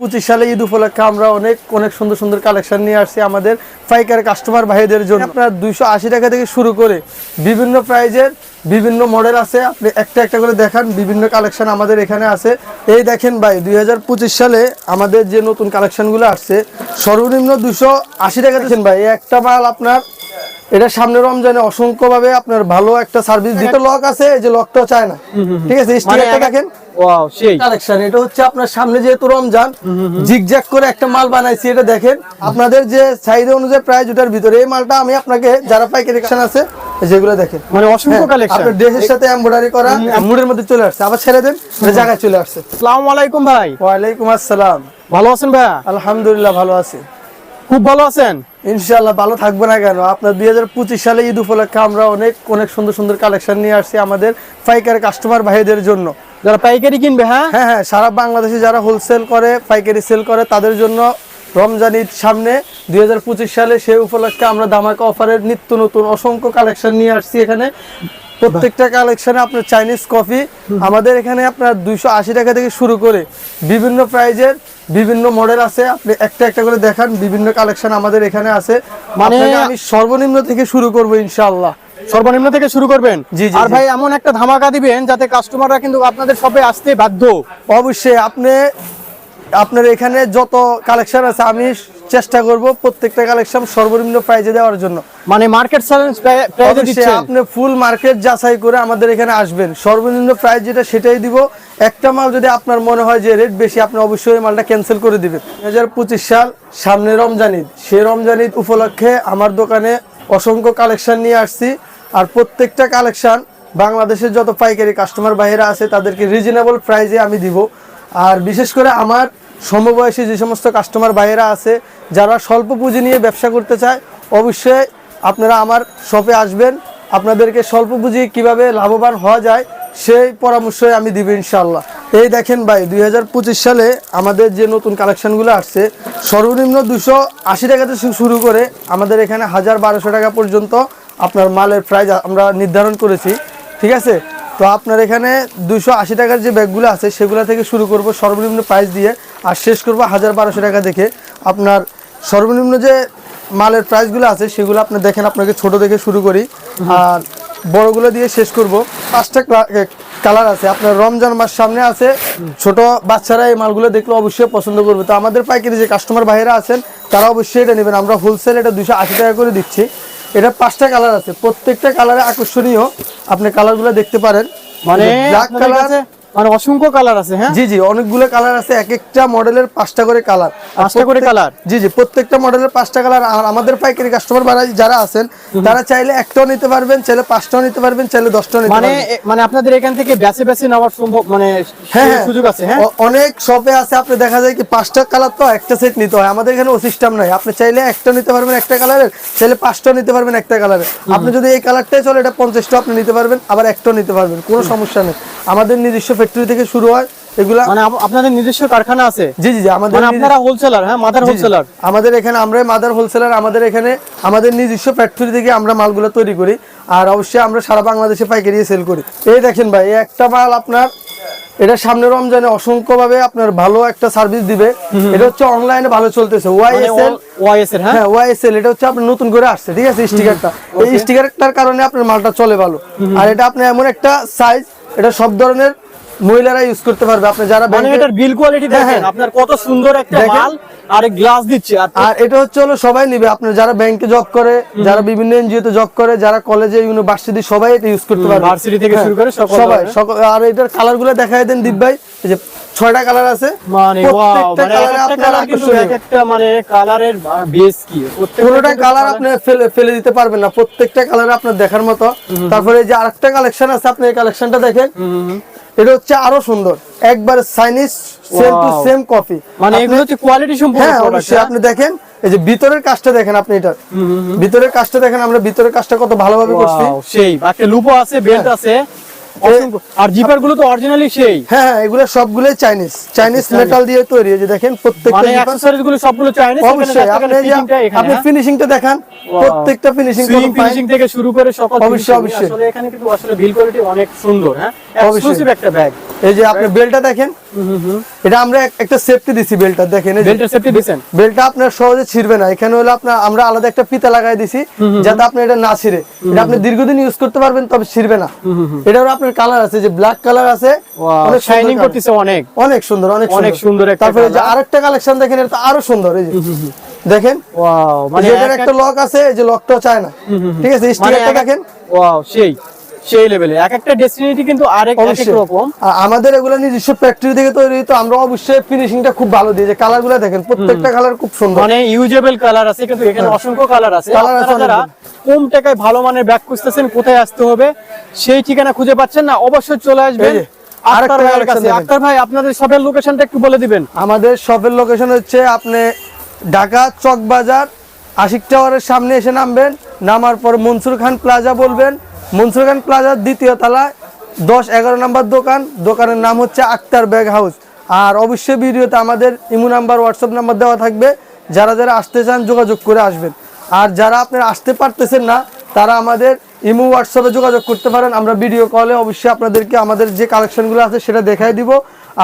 পঁচিশ সালে ঈদ উপলক্ষে আমরা অনেক অনেক সুন্দর সুন্দর কালেকশন নিয়ে আসছি আমাদের পাইকার কাস্টমার ভাইদের জন্য। আপনার দুইশো আশি টাকা থেকে শুরু করে বিভিন্ন প্রাইজের বিভিন্ন মডেল আছে। আপনি একটা একটা করে দেখান, বিভিন্ন কালেকশন আমাদের এখানে আছে। এই দেখেন ভাই, দুই হাজার পঁচিশ সালে আমাদের যে নতুন কালেকশনগুলো আসছে, সর্বনিম্ন দুশো আশি টাকা। দেখেন ভাই, একটা মাল আপনার এটা সামনে রমজানে অসংখ্য ভাবে আপনার ভালো একটা সার্ভিস দিতে লক আছে এই যে লকটাও চায় না। ঠিক আছে মানে স্টিকারটা দেখেন। ওয়াও সেই। কালেকশন এটা হচ্ছে আপনার সামনে যেহেতু রমজান জিগজ্যাগ করে একটা মাল বানাইছি এটা দেখেন। আপনাদের যে চাহিদা অনুযায়ী প্রাইস ওটার ভিতরে এই মালটা আমি আপনাকে যারা পাইকারি কালেকশন আছে যেগুলো দেখেন। মানে অসংখ্য হ্যাঁ, কালেকশন আপনার ড্রেসের সাথে এমব্রয়ডারি করা মুডের মধ্যে চলে আসছে। আবার ছেড়ে দেন জায়গায় চলে আসছে। আসসালামু আলাইকুম ভাই। ওয়ালাইকুম আসসালাম। ভালো আছেন ভাইয়া? আলহামদুলিল্লাহ ভালো আছি। খুব ভালো আছেন? ইনশাআল্লাহ ভালো থাকবে না কেন? আপনার দুই হাজার পঁচিশ সালে ঈদ উপলক্ষে আমরা অনেক অনেক সুন্দর সুন্দর কালেকশন নিয়ে আসছি আমাদের পাইকারি কাস্টমার ভাইদের জন্য। যারা পাইকারি কিনবে হ্যাঁ? হ্যাঁ হ্যাঁ সারা বাংলাদেশে যারা হোলসেল করে পাইকারি সেল করে তাদের জন্য রমজান ঈদ সামনে। দুই হাজার পঁচিশ সালে সেই উপলক্ষে আমরা ধামাকা অফারের নিত্য নতুন অসংখ্য কালেকশন নিয়ে আসছি এখানে। প্রত্যেকটা কালেকশনে আপনার চাইনিজ কফি আমাদের এখানে আপনার দুইশো আশি টাকা থেকে শুরু করে বিভিন্ন প্রাইজের বিভিন্ন মডেল আছে। আপনি একটা একটা করে দেখান বিভিন্ন কালেকশন আমাদের এখানে আছে। মানে আমি সর্বনিম্ন থেকে শুরু করব ইনশাআল্লাহ। সর্বনিম্ন থেকে শুরু করবেন? জি, জি, আর ভাই এমন একটা ধামাকা দিবেন যাতে কাস্টমাররা কিন্তু আপনাদের শপে আসতে বাধ্য। অবশ্যই আপনি আপনার এখানে যত কালেকশন আছে আমি চেষ্টা করব প্রত্যেকটা কালেকশন সর্বনিম্ন প্রাইজে দেওয়ার জন্য। মানে মার্কেট চ্যালেঞ্জ প্রাইজে আপনি ফুল মার্কেট যাচাই করে আমাদের এখানে আসবেন। সর্বনিম্ন প্রাইস যেটা সেটাই দিব। একটা মাল যদি আপনার মনে হয় যে রেট বেশি আপনি অবশ্যই মালটা ক্যান্সেল করে দিবেন। দুই হাজার পঁচিশ সাল সামনে রমজান ঈদ। সেই রমজান ঈদ উপলক্ষে আমার দোকানে অসংখ্য কালেকশন নিয়ে আসছি। আর প্রত্যেকটা কালেকশন বাংলাদেশের যত পাইকারি কাস্টমার বাইরে আছে তাদেরকে রিজনেবল প্রাইজে আমি দিব। আর বিশেষ করে আমার সমবয়সী যে সমস্ত কাস্টমার বাইরা আছে, যারা স্বল্প পুঁজি নিয়ে ব্যবসা করতে চায়, অবশ্যই আপনারা আমার শপে আসবেন। আপনাদেরকে স্বল্প পুঁজি কীভাবে লাভবান হওয়া যায়, সেই পরামর্শই আমি দিব ইনশাল্লাহ এই দেখেন ভাই, দুই হাজার পঁচিশ সালে আমাদের যে নতুন কালেকশনগুলো আসছে, সর্বনিম্ন দুশো আশি টাকা থেকে শুরু করে আমাদের এখানে হাজার বারোশো টাকা পর্যন্ত আপনার মালের প্রাইস আমরা নির্ধারণ করেছি। ঠিক আছে? তো আপনার এখানে দুশো আশি টাকার যে ব্যাগগুলো আছে, সেগুলো থেকে শুরু করব সর্বনিম্ন প্রাইস দিয়ে আর শেষ করব হাজার বারোশো টাকা দেখে। আপনার সর্বনিম্ন যে মালের প্রাইসগুলো আছে, সেগুলো আপনি দেখেন, আপনাকে ছোট দেখে শুরু করি। আর বড়গুলো দিয়ে শেষ করব। পাঁচটা কালার আছে। আপনার রমজান মাস সামনে আছে। ছোট বাচ্চারা এই মালগুলো দেখলে অবশ্যই পছন্দ করবে। তো আমাদের পাইকারি যে কাস্টমার ভাইয়েরা আছেন, তারা অবশ্যই এটা নেবেন। আমরা হোলসেল এটা দুশো আশি টাকা করে দিচ্ছি। এটা পাঁচটা কালার আছে। প্রত্যেকটা কালারে আকর্ষণীয়। আপনি কালারগুলো দেখতে পারেন। মানে ব্ল্যাক কালার কাছে মানে অসংখ্য কালার আছে হ্যাঁ? জি জি অনেকগুলো কালার আছে এক একটা মডেলের পাঁচটা করে কালার। পাঁচটা করে কালার? জি জি প্রত্যেকটা মডেলের পাঁচটা কালার আর আমাদের পাইকারি কাস্টমার যারা আছেন তারা চাইলে একটাও নিতে পারবেন চাইলে পাঁচটাও নিতে পারবেন চাইলে দশটাও নিতে মানে মানে আপনাদের এখান থেকে বেছে বেছে নেওয়ার সম্ভব মানে হ্যাঁ হ্যাঁ। সুযোগ আছে হ্যাঁ? অনেক শপে আছে আপনি দেখা যায় কি পাঁচটা কালার তো একটা সেট নিতে হয় আমাদের এখানে ও সিস্টেম নাই। আপনি চাইলে একটা নিতে পারবেন একটা কালারের চাইলে পাঁচটাও নিতে পারবেন একটা কালারের। আপনি যদি এই কালারটাই চলে এটা পঞ্চাশটা আপনি নিতে পারবেন আবার একটাও নিতে পারবেন কোনো সমস্যা নেই। আমাদের নিজস্ব ফ্যাক্টরি থেকে শুরু হয় এগুলা মানে আপনাদের নিজস্ব কারখানা আছে? জি জি আমাদের মানে আপনারা হোলসেলার হ্যাঁ মাদার। হোলসেলার আমাদের এখানে আমরা মাদার হোলসেলার আমাদের এখানে আমাদের নিজস্ব ফ্যাক্টরি থেকে আমরা মালগুলো তৈরি করি। আর অবশ্যই আমরা সারা বাংলাদেশে পাইকারি সেল করি। এই দেখেন ভাই এই একটা মাল আপনার এটা সামনে রমজানে অসংখ্য ভাবে আপনার ভালো একটা সার্ভিস দিবে। এটা হচ্ছে অনলাইনে ভালো চলতেছে। মানে ওয়াইএসএল ওয়াইএস এর হ্যাঁ? হ্যাঁ ওয়াইএসএল এটা হচ্ছে আপনার নতুন করে আসছে ঠিক আছে স্টিকারটা এই স্টিকারটার কারণে আপনার মালটা চলে ভালো। আর এটা আপনার এমন একটা সাইজ এটা সব ধরনের মহিলারা ইউজ করতে পারবে। আপনি যারা মানে এটার বিল কোয়ালিটি হ্যাঁ, দেখেন। হ্যাঁ। আপনার কত সুন্দর একটা মাল আর গ্লাস দিচ্ছে। আর এটা হচ্ছে হলো সবাই নিবে। আপনার যারা ব্যাংকে জব করে যারা বিভিন্ন এনজিও তে জব করে যারা কলেজে ইউনিভার্সিটি সবাই এটা ইউজ করতে পারবে। ভার্সিটি থেকে হ্যাঁ, শুরু করে সবাই আর এটার কালারগুলো দেখাই দেন দীপ ভাই। এই যে ছয়টা কালার আছে। মানে মানে একটা মানে কালারের বেস কি? প্রত্যেকটা কালার আপনি ফেলে ফেলে দিতে পারবেন না। প্রত্যেকটা কালার আপনার দেখার মতো। তারপরে এই যে আরেকটা কালেকশন আছে আপনি এই কালেকশনটা দেখেন। এটা হচ্ছে আরও সুন্দর। একবার Chinese same to same coffee মানে এগুলো হচ্ছে কোয়ালিটি সম্পূর্ণ হ্যাঁ অবশ্যই। হ্যাঁ? আপনি দেখেন এই যে ভিতরের কাজটা দেখেন আপনি এটা। ভিতরের কাজটা দেখেন আমরা ভিতরের কাজটা কত ভালোভাবে করছি। সেই একটা লুপো আছে বেল্ট আছে। অসংখ্য। আর জিপারগুলো তো অরিজিনালি সেই। হ্যাঁ হ্যাঁ এগুলো সবগুলোই চাইনিজ চাইনিজ মেটাল দিয়ে তৈরি যে দেখেন প্রত্যেকটা মানে অ্যাকসেসরিজগুলো সবগুলো চাইনিজ অবশ্যই আপনি যে আপনি ফিনিশিংটা দেখান প্রত্যেকটা ফিনিশিং ফিনিশিং থেকে শুরু করে সকল অবশ্যই, অবশ্যই। আসলে এখানে কিন্তু আসলে বিল কোয়ালিটি অনেক সুন্দর হ্যাঁ? এক্সক্লুসিভ একটা ব্যাগ এই যে আপনি বেলটা দেখেন? এটা আমরা একটা সেফটি দিছি বেলটা দেখেন। সেফটি বেলটা আপনার সহজে ছিড়বে না। এখানে হলো আপনার আমরা আলাদা একটা ফিতা লাগাই দিছি যাতে আপনি এটা না ছিঁড়ে। এটা আপনি দীর্ঘদিন ইউজ করতে পারবেন তবে ছিড়বে না। এটা হলো আপনার কালার আছে যে ব্ল্যাক কালার আছে অনেক শাইনিং করতেছে অনেক। অনেক সুন্দর অনেক অনেক সুন্দর। তারপরে যে আরেকটা কালেকশন দেখেন এটা আরও সুন্দর এই যে। দেখেন? ওয়াও মানে মানে এটার একটা লক আছে এই যে লকটাও চায় না। ঠিক আছে মানে স্টিকারটা দেখেন। ওয়াও সেই। সেই লেভেলে এক একটা ডেস্টিনেটি কিন্তু আরেক এক রকম। আমাদের এগুলো নিজস্ব ফ্যাক্টরি থেকে তৈরি তো আমরা অবশ্যই ফিনিশিংটা খুব ভালো দিই যে কালারগুলো দেখেন প্রত্যেকটা কালার খুব সুন্দর। মানে ইউজেবল কালার আছে কিন্তু এখানে অসংখ্য কালার আছে। আপনারা কম টাকায় ভালো মানের ব্যাগ খুঁজতেছেন কোথায় আসতে হবে সেই ঠিকানা খুঁজে পাচ্ছেন না অবশ্যই চলে আসবেন। আক্তার ভাইয়ের কাছে। আক্তার ভাই আপনাদের শপের লোকেশনটা একটু বলে দিবেন। আমাদের শপের লোকেশন হচ্ছে আপনি ঢাকা চক বাজার আশিক টাওয়ারের সামনে এসে নামবেন নামার পর মনসুর খান প্লাজা বলবেন মনসুর খান প্লাজার দ্বিতীয় তলায়, দশ, এগারো নাম্বার দোকান, দোকানের নাম হচ্ছে আক্তার ব্যাগ হাউস। আর অবশ্যই ভিডিওতে আমাদের ইমো নাম্বার, হোয়াটসঅ্যাপ নাম্বার দেওয়া থাকবে। যারা যারা আসতে চান যোগাযোগ করে আসবেন। আর যারা আপনারা আসতে পারতেছেন না, তারা আমাদের ইমো, হোয়াটসঅ্যাপে যোগাযোগ করতে পারেন। আমরা ভিডিও কলে অবশ্যই আপনাদেরকে আমাদের যে কালেকশনগুলো আছে সেটা দেখাই দিব।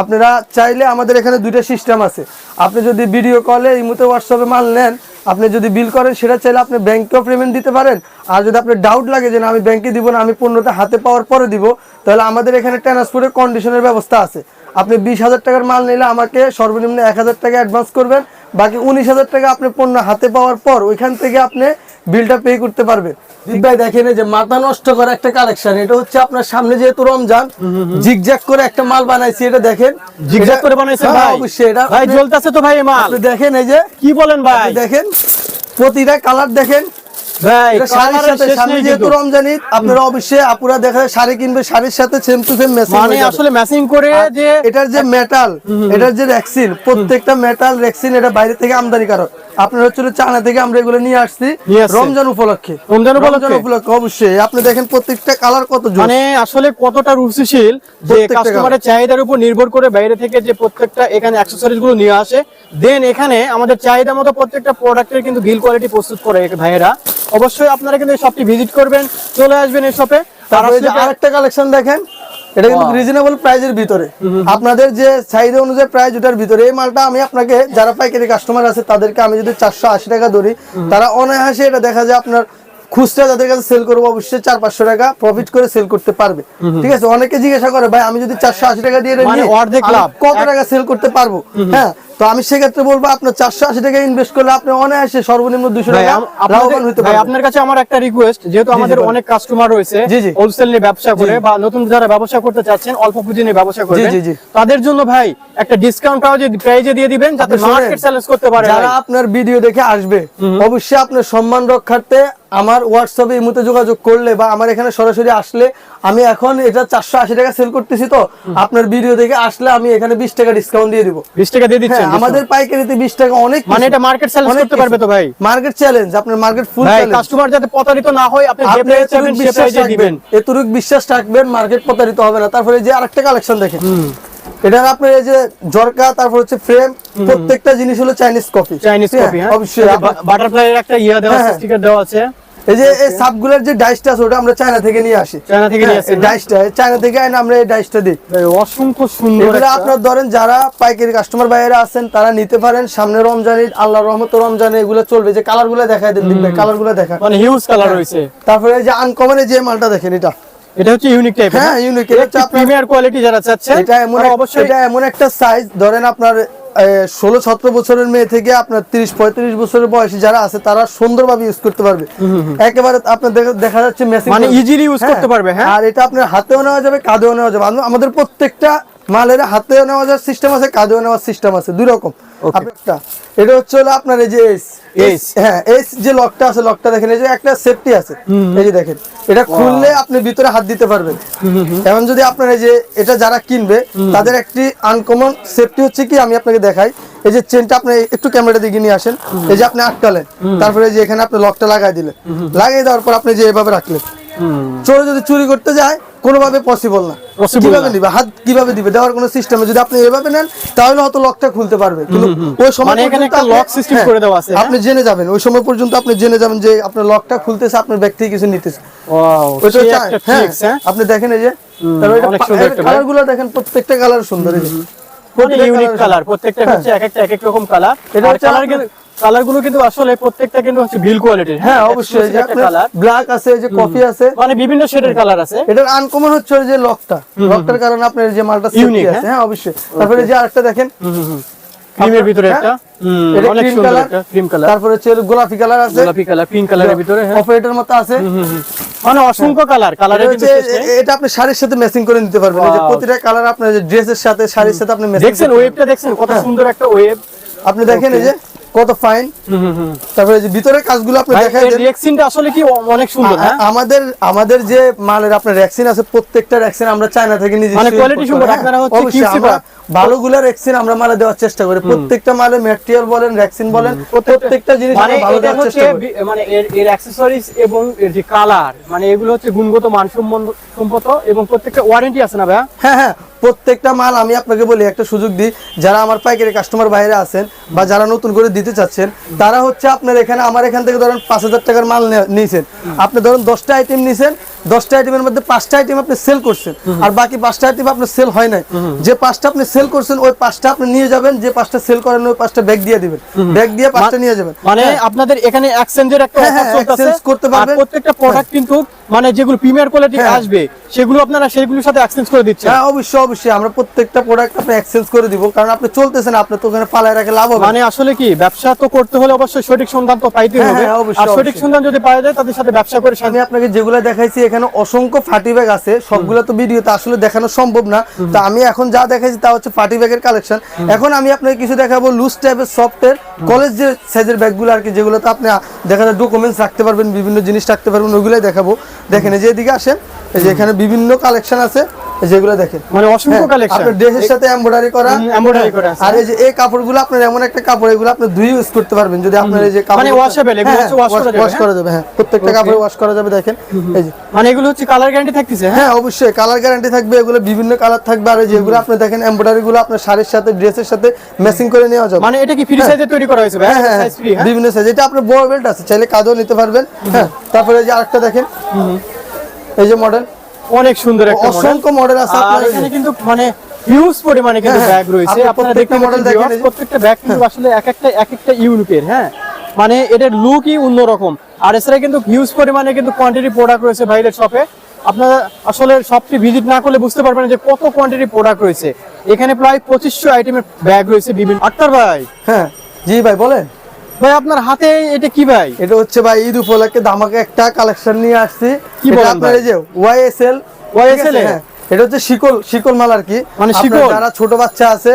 আপনারা চাইলে আমাদের এখানে দুইটা সিস্টেম আছে। আপনি যদি ভিডিও কলে ইমোতে হোয়াটসঅ্যাপে মাল নেন, আপনি যদি বিল করেন, সেটা চাইলে আপনি ব্যাংকেও পেমেন্ট দিতে পারেন। আর যদি আপনার ডাউট লাগে যে না, আমি ব্যাংকে দিব না, আমি পণ্যটা হাতে পাওয়ার পরে দিব, তাহলে আমাদের এখানে ট্রান্সপোর্টের কন্ডিশনের ব্যবস্থা আছে। আপনি বিশ হাজার টাকার মাল নিলে আমাকে সর্বনিম্ন এক হাজার টাকা অ্যাডভান্স করবেন, বাকি উনিশ হাজার টাকা আপনি পণ্য হাতে পাওয়ার পর ওইখান থেকে আপনি বিলটা পে করতে পারবেন দীপ ভাই দেখেন যে মাথা নষ্ট করা একটা কালেকশন এটা হচ্ছে আপনার সামনে যেহেতু রমজান জিগজ্যাগ করে একটা মাল বানাইছি এটা দেখেন। জিগজ্যাগ করে বানাইছেন হ্যাঁ, ভাই? অবশ্যই এটা ভাই জ্বলতেছে তো ভাই এই মাল। আপনি দেখেন এই যে কি বলেন ভাই? দেখেন প্রতিটা কালার দেখেন। আপনারা অবশ্যই আপুরা দেখা শাড়ি কিনবে শাড়ির সাথে সেম টু সেম মানে আসলে ম্যাচিং করে যে এটার যে মেটাল এটার যে রেক্সিন প্রত্যেকটা মেটাল রেক্সিন এটা বাইরে থেকে আমদানি কারক আপনার হচ্ছে চায়না থেকে আমরা এগুলো নিয়ে আসছি। রমজান উপলক্ষে। রমজান উপলক্ষে? উপলক্ষে অবশ্যই। আপনি দেখেন প্রত্যেকটা কালার কত মানে আসলে কতটা রুচিশীল যে কাস্টমারের চাহিদার উপর নির্ভর করে বাইরে থেকে যে প্রত্যেকটা এখানে অ্যাক্সেসরিজগুলো নিয়ে আসে। দেন এখানে আমাদের চাহিদা মতো প্রত্যেকটা প্রোডাক্টের কিন্তু বিল কোয়ালিটি প্রস্তুত করে ভাইয়েরা। অবশ্যই আপনারা কিন্তু এই শপটি ভিজিট করবেন চলে আসবেন এই শপে তারপরে আরেকটা কালেকশন দেখেন। এটা কিন্তু রিজনেবল প্রাইজের ভিতরে। আপনাদের যে চাহিদা অনুযায়ী প্রাইস ওটার ভিতরে এই মালটা আমি আপনাকে যারা পাইকারি কাস্টমার আছে তাদেরকে আমি যদি চারশো আশি টাকা ধরি তারা অনায়াসে এটা দেখা যায় আপনার খুচরা যাদের কাছে সেল করব অবশ্যই চার পাঁচশো টাকা প্রফিট করে সেল করতে পারবে। ঠিক আছে? অনেকে জিজ্ঞাসা করে ভাই আমি যদি চারশো আশি টাকা দিয়ে মানে। কত টাকা সেল করতে পারব? হ্যাঁ তো আমি সেক্ষেত্রে বলব আপনার চারশো আশি টাকা ইনভেস্ট করলে আপনি অনায়াসে সর্বনিম্ন দুশো টাকা লাভবান হতে পারবেন। আপনার কাছে আমার একটা রিকোয়েস্ট যেহেতু আমাদের অনেক কাস্টমার রয়েছে। হোলসেল নিয়ে ব্যবসা করে বা নতুন যারা ব্যবসা করতে চাচ্ছেন অল্প পুঁজি নিয়ে ব্যবসা জি। তাদের জন্য ভাই একটা ডিসকাউন্টটাও যে প্রাইজে দিয়ে দিবেন যাতে মার্কেট চ্যালেঞ্জ করতে পারে যারা আপনার ভিডিও দেখে আসবে অবশ্যই আপনার সম্মান রক্ষার্থে আমার হোয়াটসঅ্যাপে এই মুহূর্তে যোগাযোগ করলে বা আমার এখানে সরাসরি আসলে আমি এখন এটা চারশো আশি টাকা সেল করতেছি তো আপনার ভিডিও দেখে আসলে আমি এখানে বিশ টাকা ডিসকাউন্ট দিয়ে দিব। 20 টাকা দিয়ে দিচ্ছেন? হ্যাঁ, আমাদের পাইকারিতে বিশ টাকা অনেক মানে এটা market challenge করতে পারবে তো ভাই? মার্কেট চ্যালেঞ্জ আপনার মার্কেট ফুল ভাই কাস্টমার যাতে প্রতারিত না হয় আপনি যে প্রাইস এতটুক সে প্রাইসে দিবেন। এতটুক বিশ্বাস রাখবেন মার্কেট প্রতারিত হবে না। তারপরে যে আরেকটা কালেকশন দেখেন। এটার আপনার এই যে জরকা তারপর হচ্ছে ফ্রেম প্রত্যেকটা জিনিস হলো চাইনিজ কফি চাইনিজ হ্যাঁ? অবশ্যই বাটারফ্লাই এর একটা ইয়া দেওয়া আছে হ্যাঁ। স্টিকার দেওয়া আছে। এই যে এই সাবগুলার যে ডাইসটা আছে ওটা আমরা চায়না থেকে নিয়ে আসি। চায়না থেকে নিয়ে আসেন, না? ডাইসটা চায়না থেকে এনে আমরা এই ডাইসটা দিই। অসংখ্য সুন্দর এগুলো একটা- আপনার ধরেন যারা পাইকারি কাস্টমার বাইরে আছেন তারা নিতে পারেন। সামনে রমজানি আল্লাহ রহমত রমজানে এগুলো চলবে। যে কালারগুলো দেখায় দেন দেখবেন কালারগুলো দেখা মানে হিউজ কালার রয়েছে। তারপরে এই যে আনকমনে যে মালটা দেখেন এটা। এটা হচ্ছে ইউনিক টাইপের হ্যাঁ, unique, এটা প্রিমিয়ার কোয়ালিটি যারা চাচ্ছেন এটা এমন অবশ্যই এটা এমন একটা সাইজ ধরেন আপনার ষোলো সতেরো বছরের মেয়ে থেকে আপনার তিরিশ পঁয়ত্রিশ বছরের বয়সী যারা আছে তারা সুন্দরভাবে ইউজ করতে পারবে। একেবারে আপনার দেখা- যাচ্ছে মেশিন মানে ইজিলি ইউজ করতে পারবে, হ্যাঁ? আর এটা আপনার হাতেও নেওয়া যাবে কাঁধেও নেওয়া যাবে। আমাদের প্রত্যেকটা মালের হাতেও নেওয়া যাওয়ার সিস্টেম আছে কাঁধেও নেওয়ার সিস্টেম আছে দুই রকম। এটা হচ্ছে হলো আপনার এই যে এস Ace। হ্যাঁ এস যে লকটা আছে লকটা দেখেন এই যে একটা সেফটি আছে এই যে দেখেন এটা খুললে আপনি ভিতরে হাত দিতে পারবেন। এখন যদি আপনার এই যে এটা যারা কিনবে তাদের একটি আনকমন সেফটি হচ্ছে কি আমি আপনাকে দেখাই এই যে চেনটা আপনি একটু ক্যামেরা দিকে নিয়ে আসেন এই যে আপনি আটকালেন তারপরে যে এখানে আপনি লকটা লাগাই দিলেন লাগিয়ে দেওয়ার পর আপনি যে এভাবে রাখলেন চোর যদি চুরি করতে যায় কোনোভাবে পসিবল না। কীভাবে না। দিবে হাত কীভাবে দিবে? দেওয়ার কোনো সিস্টেমে যদি আপনি এভাবে নেন তাহলে হয়তো লকটা খুলতে পারবে। কিন্তু ওই সময় মানে এখানে একটা lock system হ্যাঁ, করে দেওয়া আছে, হ্যাঁ? আপনি জেনে যাবেন। ওই সময় পর্যন্ত আপনি জেনে যাবেন যে আপনার লকটা খুলতেছে আপনার থেকে কিছু নিতেছে। হ্যাঁ, হ্যাঁ? আপনি দেখেন এই যে তারপরে এটা অনেক সুন্দর একটা কালারগুলো দেখেন প্রত্যেকটা কালার সুন্দর। মানে প্রত্যেকটা ইউনিক কালার প্রত্যেকটা হচ্ছে এক একটা এক এক রকম কালার এটা কালার কালারগুলো কিন্তু আসলে প্রত্যেকটা কিন্তু হচ্ছে বিল কোয়ালিটির হ্যাঁ অবশ্যই এই যে আপনার কালার ব্ল্যাক আছে যে কফি আছে। মানে বিভিন্ন শেডের কালার আছে। এটার আনকমন হচ্ছে যে লকটা লকটার কারণে আপনার যে মালটা Unique, আছে। হ্যাঁ? হ্যাঁ অবশ্যই। তারপরে যে আরেকটা দেখেন। ক্রিমের ভিতরে? একটা। অনেক সুন্দর একটা ক্রিম কালার তারপরে হচ্ছে গোলাপি কালার আছে। গোলাপি কালার পিঙ্ক কালারের ভিতরে হ্যাঁ। অপারেটর মতো আছে। মানে অসংখ্য কালার কালারের কিন্তু এটা আপনি শাড়ির সাথে ম্যাচিং করে নিতে পারবেন। যে প্রতিটা কালার আপনার ড্রেসের সাথে শাড়ির সাথে আপনি ম্যাচিং দেখছেন ওয়েবটা দেখছেন কত। সুন্দর একটা ওয়েব আপনি দেখেন এই যে কত ফাইন তারপরে এই যে ভিতরে কাজগুলো আপনি রিঅ্যাকশনটা আসলে কি অনেক সুন্দর হ্যাঁ? আমাদের আমাদের যে মালের আপনার র্যাক্সিন আছে প্রত্যেকটা র্যাক্সিন আমরা চায়না থেকে নিজে মানে quality সম্পর্কে আপনারা হচ্ছে। ভালোগুলো আমরা মালে দেওয়ার চেষ্টা করি প্রত্যেকটা মালে ম্যাটেরিয়াল বলেন র্যাক্সিন বলেন প্রত্যেকটা জিনিস মানে আমরা ভালো দেওয়ার চেষ্টা করি। মানে এর এর অ্যাকসেসরিজ এবং এর যে কালার মানে এগুলো হচ্ছে গুণগত মানসম্মত সম্মত এবং প্রত্যেকটা ওয়ারেন্টি আছে না ভাইয়া? হ্যাঁ হ্যাঁ প্রত্যেকটা মাল আমি আপনাকে বলি, একটা সুযোগ দিই, যারা আমার পাইকারি কাস্টমার বাইরে আছেন বা যারা নতুন করে দিতে চাচ্ছেন, তারা হচ্ছে আপনার এখানে, আমার এখান থেকে ধরেন পাঁচ হাজার টাকার মাল নিয়েছেন আপনি ধরেন দশটা আইটেম নিয়েছেন দশটা আইটেমের মধ্যে পাঁচটা আইটেম আপনি সেল করছেন। আর বাকি পাঁচটা আইটেম আপনার সেল হয় নাই। যে পাঁচটা আপনি সেল করছেন ওই পাঁচটা আপনি নিয়ে যাবেন যে পাঁচটা সেল করেন ওই পাঁচটা ব্যাগ দিয়ে দিবেন। ব্যাগ দিয়ে পাঁচটা নিয়ে যাবেন। মানে আপনাদের এখানে এক্সচেঞ্জের একটা হ্যাঁ, অফার হ্যাঁ, চলতেছে। exchange করতে পারবেন। প্রত্যেকটা প্রোডাক্ট কিন্তু মানে যেগুলো প্রিমিয়ার কোয়ালিটি হ্যাঁ। আসবে সেগুলো আপনারা সেগুলোর সাথে এক্সচেঞ্জ করে দিচ্ছেন। হ্যাঁ অবশ্যই অবশ্যই। আমরা প্রত্যেকটা প্রোডাক্ট আপনি এক্সচেঞ্জ করে দিব। কারণ আপনি চলতেছেন আপনি তো ওখানে পালায় রাখে লাভ হবে। মানে আসলে কি ব্যবসা তো করতে হলে অবশ্যই সঠিক সন্ধান তো পাইতে হ্যাঁ, হবে। হ্যাঁ, আর সঠিক সন্ধান যদি পাওয়া যায় তাদের সাথে ব্যবসা করে আমি আপনাকে যেগুলো দেখাইছি এখানে অসংখ্য ফাটি ব্যাগ আছে, সবগুলো তো ভিডিওতে আসলে দেখানো সম্ভব না। তো আমি এখন যা দেখাইছি তা হচ্ছে ফাটি ব্যাগের কালেকশন এখন আমি আপনাকে কিছু দেখাবো লুজ টাইপের সফটের কলেজ যে সাইজের ব্যাগগুলো আর কি, যেগুলোতে আপনি দেখা যায় ডকুমেন্টস রাখতে পারবেন, বিভিন্ন জিনিস রাখতে পারবেন, ওইগুলোই দেখাবো। দেখেন এই যে এদিকে আসেন, এই যে এখানে বিভিন্ন কালেকশন আছে। যেগুলো দেখেন। মানে অসংখ্য হ্যাঁ, কালেকশন আপনার ড্রেসের সাথে এমব্রয়ডারি করা। embroidery করা আর এই যে এই কাপড়গুলো আপনার এমন একটা কাপড় এগুলো আপনি দুই ইউজ করতে পারবেন। যদি আপনার এই যে মানে washable, এগুলো হচ্ছে wash করা যাবে, ওয়াশ করা যাবে হ্যাঁ। প্রত্যেকটা. কাপড়ে ওয়াশ করা যাবে দেখেন। এই যে। মানে এগুলো হচ্ছে কালার গ্যারান্টি থাকতেছে হ্যাঁ? হ্যাঁ অবশ্যই। কালার গ্যারান্টি থাকবে এগুলো বিভিন্ন কালার থাকবে। আর যেগুলো আপনি দেখেন এমব্রয়ডারি গুলো আপনার শাড়ির সাথে ড্রেসের সাথে ম্যাচিং করে নেওয়া যাবে। মানে এটা কি ফ্রি সাইজে তৈরি করা হয়েছে হ্যাঁ হ্যাঁ সাইজ ফ্রি হ্যাঁ? বিভিন্ন সাইজ এটা আপনার বড় বেল্ট আছে চাইলে কাঁধেও নিতে পারবেন হ্যাঁ। তারপরে এই যে আরেকটা দেখেন। এই যে মডেল অনেক সুন্দর একটা অসংখ্য মডেল আছে আপনার এখানে কিন্তু মানে হিউজ পরিমাণে কিন্তু ব্যাগ রয়েছে। আপনারা দেখতে মডেল দেখেন প্রত্যেকটা ব্যাগ কিন্তু আসলে এক একটা এক একটা ইউনিকের হ্যাঁ? মানে এটার লুকই অন্যরকম আর এছাড়া কিন্তু হিউজ পরিমাণে কিন্তু কোয়ান্টিটি প্রোডাক্ট রয়েছে ভাইদের শপে আপনারা আসলে শপটি ভিজিট না করলে বুঝতে পারবেন যে কত কোয়ান্টিটি প্রোডাক্ট রয়েছে। এখানে প্রায় পঁচিশশো আইটেমের ব্যাগ রয়েছে বিভিন্ন আক্তার ভাই। হ্যাঁ জি ভাই বলেন। ভাই আপনার হাতে এটা কি ভাই? এটা হচ্ছে ভাই ঈদ উপলক্ষে ধামাকে একটা কালেকশন নিয়ে আসছি। কি এটা বলেন আপনার ভাই? এই যে ওয়াইএসএল YSL এ? এটা হচ্ছে শিকল শিকল মাল আর কি। মানে শিকল? যারা ছোট বাচ্চা আছে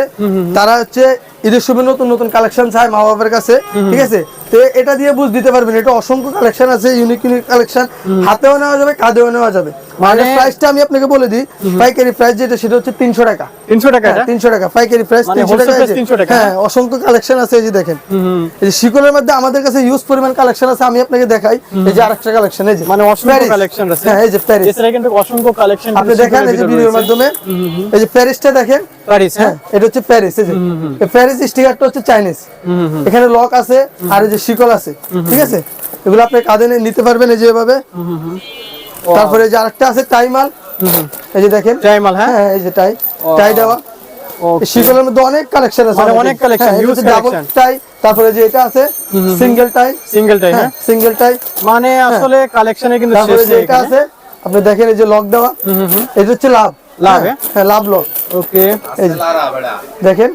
তারা হচ্ছে ঈদের সময় নতুন নতুন কালেকশন চায় মা বাবার কাছে ঠিক আছে? তো এটা দিয়ে বুঝ দিতে পারবেন এটা অসংখ্য কালেকশন আছে ইউনিক ইউনিক কালেকশন। হাতেও নেওয়া যাবে কাঁধেও নেওয়া যাবে। মানে প্রাইসটা আমি আপনাকে বলে দিই পাইকারি প্রাইস যেটা সেটা হচ্ছে তিনশো টাকা। তিনশো টাকা এটা? তিনশো টাকা। পাইকারি প্রাইস মানে তিনশো wholesale টাকা price এই 300 টাকা, হ্যাঁ অসংখ্য কালেকশন আছে এই যে দেখেন। এই যে শিকলের মধ্যে আমাদের কাছে ইউজ পরিমাণ কালেকশন আছে আমি আপনাকে দেখাই। এই যে আরেকটা কালেকশন এই যে। মানে অসংখ্য কালেকশন আছে। হ্যাঁ এই যে প্যারিস এছাড়া কিন্তু অসংখ্য কালেকশন আপনি দেখেন এই যে ভিডিওর মাধ্যমে। এই যে প্যারিসটা দেখেন। প্যারিস হ্যাঁ? হ্যাঁ এটা হচ্ছে প্যারিস এই যে। এই প্যারিস স্টিকারটা হচ্ছে চাইনিজ এখানে লক আছে আর এই যে শিকল আছে। ঠিক আছে? এগুলো আপনি কাঁধে নিতে পারবেন এই যে এভাবে। তারপরে এই যে আরেকটা আছে টাই মাল। এই যে দেখেন। টাইমাল হ্যাঁ? হ্যাঁ এই যে টাই। টাই দেওয়া। Okay. এই শিকলের মধ্যে অনেক কালেকশন আছে মানে অনেক collection, huge double collection. Tie তারপরে যে এটা আছে সিঙ্গেল টাই। সিঙ্গেল টাই হ্যাঁ হ্যাঁ? Single tie. মানে আসলে কালেকশনে কিন্তু তারপরে শেষ যে নেই এটা আছে আপনি দেখেন এই যে লক দেওয়া। এটা হচ্ছে লাভ। লাভ, হ্যাঁ, হ্যাঁ? হ্যাঁ লাভ লক ওকে এই যে লারা বড়া দেখেন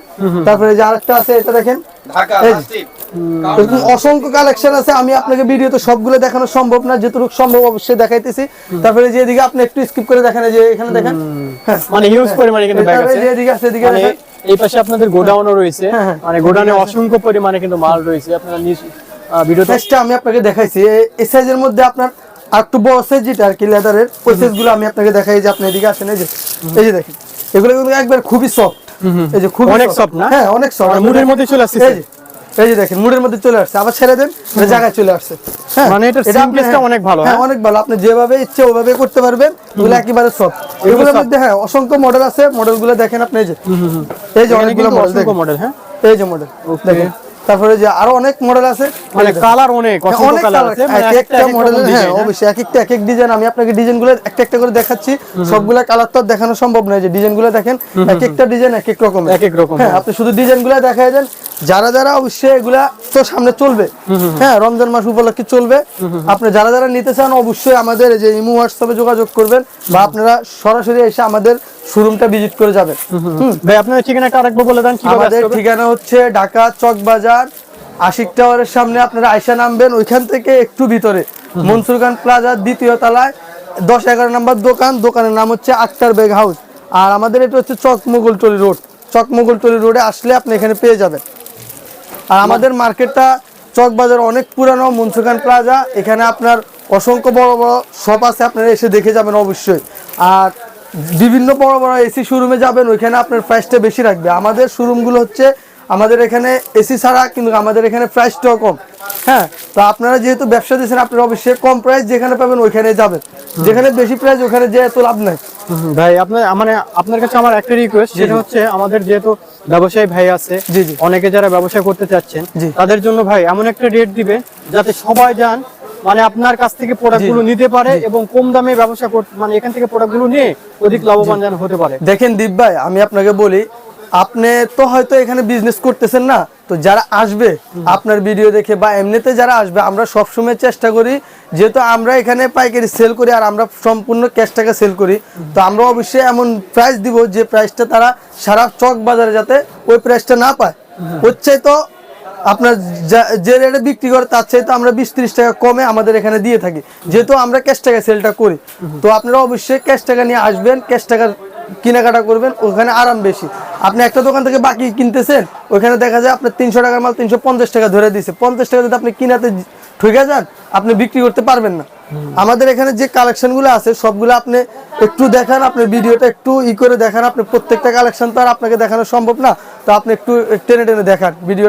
তারপরে এই যে আরেকটা আছে এটা দেখেন। ঢাকা এই যে। প্লাস্টিক এরকম অসংখ্য কালেকশন আছে। আমি আপনাকে ভিডিওতে সবগুলো দেখানো সম্ভব না যেটুকু সম্ভব অবশ্যই দেখাইতেছি। তারপরে যে এদিকে আপনি একটু স্কিপ করে দেখেন যে এখানে দেখেন। হ্যাঁ। মানে হিউজ পরিমাণে কিন্তু ব্যাগ আছে। যে এদিকে আছে এদিকে মানে দেখেন। এই পাশে আপনাদের গোডাউনও রয়েছে। হ্যাঁ, হ্যাঁ। মানে গোডাউনে অসংখ্য পরিমাণে কিন্তু মাল রয়েছে। আপনারা আহ, ভিডিওতে আমি আপনাকে দেখাইছি। এই সাইজের মধ্যে আপনার আর একটু বড় সাইজ যেটা আর কি লেদারের ওই সাইজগুলো আমি আপনাকে দেখাই যে আপনি এদিকে আসেন এই যে এই যে দেখেন। এগুলো কিন্তু একবার খুবই সফট এই যে খুবই অনেক soft না? হ্যাঁ অনেক সফট আর মুড়ের মধ্যে চলে আসছে এই যে দেখেন মুডের মধ্যে চলে আসছে। আবার ছেড়ে দেন মানে জায়গায় চলে আসছে। হ্যাঁ মানে এটা আপনি- অনেক ভালো, হ্যাঁ হ্যাঁ? অনেক ভালো। আপনি যেভাবে ইচ্ছে ওভাবে করতে পারবেন এগুলো একেবারে সব এগুলোর। মধ্যে হ্যাঁ অসংখ্য মডেল আছে। মডেলগুলো দেখেন আপনি এই যে। এই যে অনেকগুলো মডেল অসংখ্য মডেল হ্যাঁ? এই যে মডেল দেখেন। তারপরে যে আরও অনেক মডেল আছে। মানে কালার অনেক হ্যাঁ, অনেক কালার আছে। মানে এক এক একটা মডেল হ্যাঁ অবশ্যই এক একটা এক এক ডিজাইন আমি আপনাকে ডিজাইনগুলো একটা একটা করে দেখাচ্ছি। সবগুলা কালার তো দেখানো সম্ভব নয়। যে ডিজাইনগুলো দেখেন এক একটা ডিজাইন এক এক রকমের। এক এক রকম, হ্যাঁ আপনি শুধু ডিজাইনগুলো দেখাই দেন। যারা যারা অবশ্যই এগুলা তো সামনে চলবে। হ্যাঁ রমজান মাস উপলক্ষে চলবে। আপনি যারা যারা নিতে চান অবশ্যই আমাদের যে ইমো হোয়াটসঅ্যাপে যোগাযোগ করবেন। বা আপনারা সরাসরি এসে আমাদের শোরুমটা ভিজিট করে যাবেন। ভাই আপনাদের ঠিকানাটা আরেকবার বলে দেন আমাদের ঠিকানা হচ্ছে ঢাকা চক বাজার আশিক টাওয়ারের সামনে আপনারা আয়সা নামবেন ওইখান থেকে একটু ভিতরে। মনসুর খান প্লাজার দ্বিতীয় তলায় দশ এগারো নম্বর দোকান দোকানের নাম হচ্ছে আক্তার বেগ হাউস। আর আমাদের এটা হচ্ছে চক মুগলটলি রোড। চক মুগলটলি রোডে আসলে আপনি এখানে পেয়ে যাবেন। আর আমাদের মার্কেটটা চক বাজার অনেক পুরানো মনসুর খান প্লাজা। এখানে আপনার অসংখ্য বড় বড় শপ আছে আপনারা এসে দেখে যাবেন অবশ্যই। আর বিভিন্ন বড় বড় এসি শোরুমে যাবেন ওইখানে আপনার প্রাইসটা বেশি রাখবে। আমাদের শোরুমগুলো হচ্ছে আমাদের এখানে এসি ছাড়া কিন্তু আমাদের এখানে প্রাইসটাও কম। হ্যাঁ তো আপনারা যেহেতু ব্যবসা দিচ্ছেন আপনারা অবশ্যই কম প্রাইস যেখানে পাবেন ওইখানে যাবেন। যেখানে বেশি প্রাইস ওখানে যে এত লাভ নাই। ভাই আপনার মানে আপনার কাছে আমার একটা রিকোয়েস্ট যেটা হচ্ছে আমাদের যেহেতু ব্যবসায়ী ভাই আছে। অনেকে যারা ব্যবসা করতে চাচ্ছেন তাদের জন্য ভাই এমন একটা রেট দিবে যাতে সবাই যান মানে আপনার কাছ থেকে প্রোডাক্টগুলো নিতে পারে এবং কম দামে ব্যবসা করতে মানে এখান থেকে প্রোডাক্টগুলো নিয়ে অধিক লাভবান যেন হতে পারে। দেখেন দীপ ভাই আমি আপনাকে বলি আপনি তো হয়তো এখানে বিজনেস করতেছেন না তো যারা আসবে আপনার ভিডিও দেখে বা এমনিতে যারা আসবে আমরা সবসময় চেষ্টা করি যেহেতু আমরা এখানে পাইকারি সেল করি আর আমরা সম্পূর্ণ ক্যাশ টাকা সেল করি তো আমরা অবশ্যই এমন প্রাইস দিব যে প্রাইসটা তারা সারা চক বাজারে যাতে ওই প্রাইসটা না পায়। হচ্ছে তো আপনার যে রেটে বিক্রি করে তার চাইতে আমরা বিশ ত্রিশ টাকা কমে আমাদের এখানে দিয়ে থাকি। যেহেতু আমরা ক্যাশ টাকা সেলটা করি, তো আপনারা অবশ্যই ক্যাশ টাকা নিয়ে আসবেন ক্যাশ টাকার কেনাকাটা করবেন, ওখানে আরাম বেশি। আপনি একটা দোকান থেকে বাকি কিনতেছেন, ওখানে দেখা যায় আপনার তিনশো টাকার মাল তিনশো পঞ্চাশ টাকা ধরে দিছে। পঞ্চাশ টাকা যদি আপনি কিনাতে ঠকে যান, আপনি বিক্রি করতে পারবেন না। আমাদের এখানে যে কালেকশনগুলো আছে, সবগুলো আপনি একটু দেখান, আপনি ভিডিওটা একটু ই করে দেখান, আপনি প্রত্যেকটা কালেকশন তো আর আপনাকে দেখানো সম্ভব না। তো আপনি একটু টেনে টেনে দেখান ভিডিও